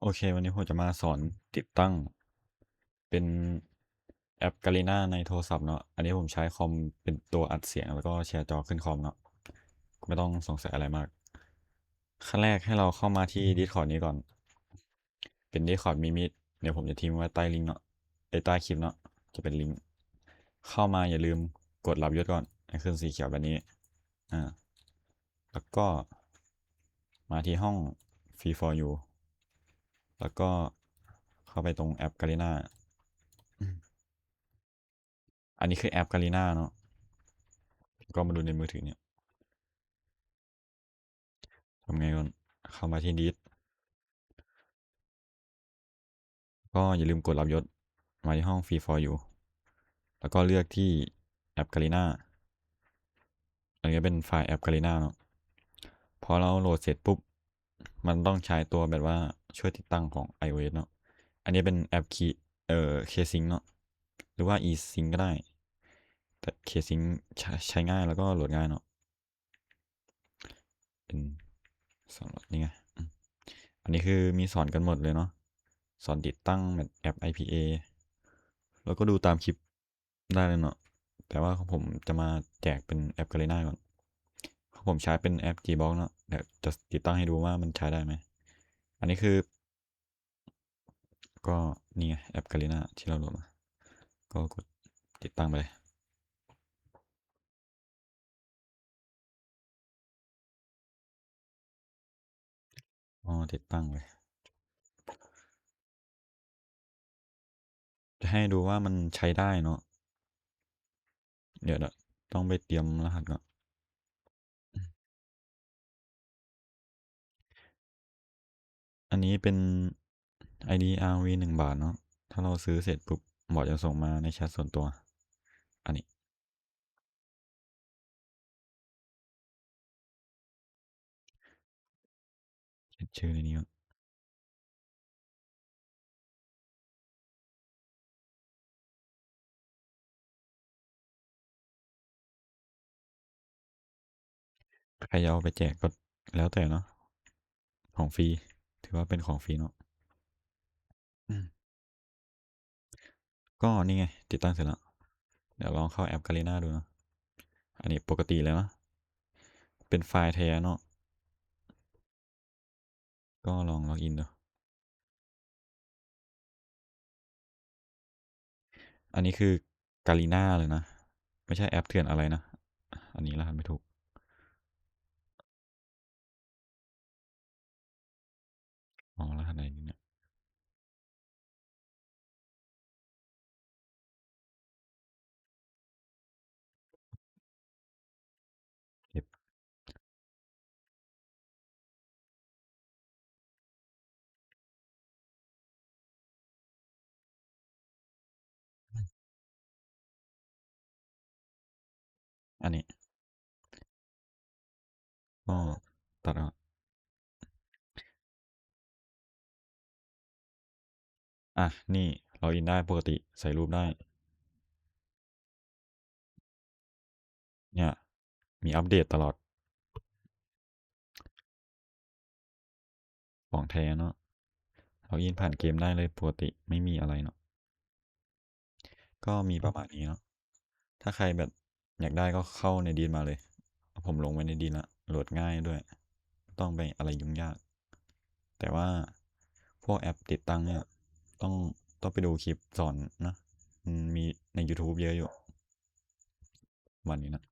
โอเค วันนี้ผมจะมาสอนติดตั้ง เป็นแอป Garena ในโทรศัพท์เนาะอันนี้ผมใช้คอมเป็นตัวอัดเสียง แล้วก็แชร์จอขึ้นคอมเนาะไม่ต้องสงสัยอะไรมาก ขั้นแรกให้เราเข้ามาที่ Discord นี้ก่อน เป็น Discord มีมิดเดี๋ยวผมจะทิ้งไว้ใต้ลิงก์เนาะใต้คลิปเนาะจะเป็นลิงก์เข้ามาอย่าลืมกดรับยศก่อนให้ขึ้นสีเขียวแบบนี้อ่าแล้วก็มาที่ห้อง Free for You แล้วก็เข้าไปตรงแอป Garena อันนี้คือแอป Garena เนาะก็มาดูในมือถือเนี่ยทำไงก่อนเข้ามาที่ดิสก็อย่าลืมกดรับยศมาที่ห้อง Free for You แล้วก็เลือกที่แอป Garena อันนี้เป็นไฟล์แอป Garena เนาะพอเราโหลดเสร็จปุ๊บ มันต้องใช้ตัวแบบว่า ช่วยติดตั้งของ iOS เนาะ อันนี้เป็นแอปคีเอ่อ K-Sync เนาะ หรือว่า eSync ก็ได้ แต่ K-Sync ใช้ใช้ง่ายแล้วก็โหลดง่ายเนาะ เป็นสอนนี่ไง อันนี้คือมีสอนกันหมดเลยเนาะ สอนติดตั้งแบบแอป IPA แล้วก็ดูตามคลิปได้เลยเนาะ แต่ว่าของผมจะมาแจกเป็นแอป Garena ก่อน ของผมใช้เป็นแอป Gbox เนาะ เดี๋ยวจะติดตั้งให้ดูว่ามันใช้ได้ไหม อันนี้คือ ก็นี่ไงแอป Garena ที่เราโหลดมา ก็กดติดตั้งไปเลยอ๋อติดตั้งเลย จะให้ดูว่ามันใช้ได้เนาะเดี๋ยวต้องไปเตรียมรหัสก่อน อันนี้เป็น ID RV หนึ่งบาทเนาะ ถ้าเราซื้อเสร็จปุ๊บบอทจะส่งมาในแชทส่วนตัว อันนี้เขียนชื่อในนี้ใครจะเอาไปแจกก็แล้วแต่เนาะของฟรี ถือว่าเป็นของฟรีเนาะก็นี่ไง ติดตั้งเสร็จแล้ว เดี๋ยวลองเข้าแอป Garena ดูเนาะอันนี้ปกติแล้วเนาะเป็นไฟล์แท้เนาะก็ลองล็อกอินดูอันนี้คือ Garena เลยนะ ไม่ใช่แอปเถื่อนอะไรนะ อันนี้รหัสไม่ถูก อ๋อรหัสไห อะ นี่ล็อกอินได้ปกติใส่รูปได้ เนี่ย มีอัปเดตตลอดของแท้เนาะล็อกอินผ่านเกมได้เลยปกติไม่มีอะไรเนาะก็มีประมาณนี้เนาะถ้าใครแบบอยากได้ก็เข้าในดีนมาเลย ผมลงไว้ในดีนละโหลดง่ายด้วย ต้องไปอะไรยุ่งยาก แต่ว่าพวกแอปติดตั้งเนี่ย ต้องต้องไปดูคลิปสอนนะมีใน YouTube เยอะอยู่วันนี้นะ